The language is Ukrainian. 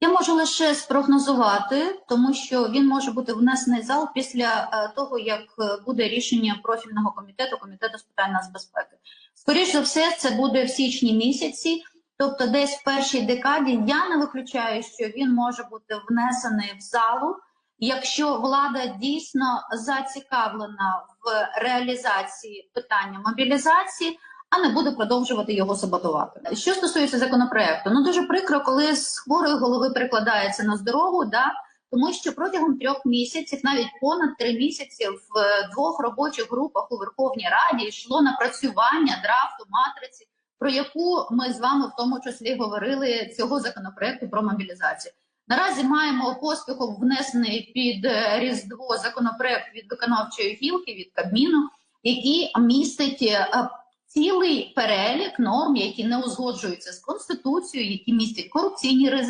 Я можу лише спрогнозувати, тому що він може бути внесений в зал після е, того, як е, буде рішення профільного комітету, комітету з питань нацбезпеки. Скоріше за все, це буде в січні місяці, тобто десь в першій декаді. Я не виключаю, що він може бути внесений в залу, якщо влада дійсно зацікавлена в реалізації питання мобілізації а не буде продовжувати його саботувати. Що стосується законопроекту, ну дуже прикро, коли з хворої голови перекладається на здорову, да тому що протягом трьох місяців, навіть понад три місяці, в е, двох робочих групах у Верховній Раді йшло напрацювання драфту матриці, про яку ми з вами в тому числі говорили цього законопроекту про мобілізацію. Наразі маємо поспіхом внесений під е, різдво законопроект від виконавчої гілки від Кабміну, який містить е, цілий перелік норм, які не узгоджуються з конституцією, які містять корупційні ризики.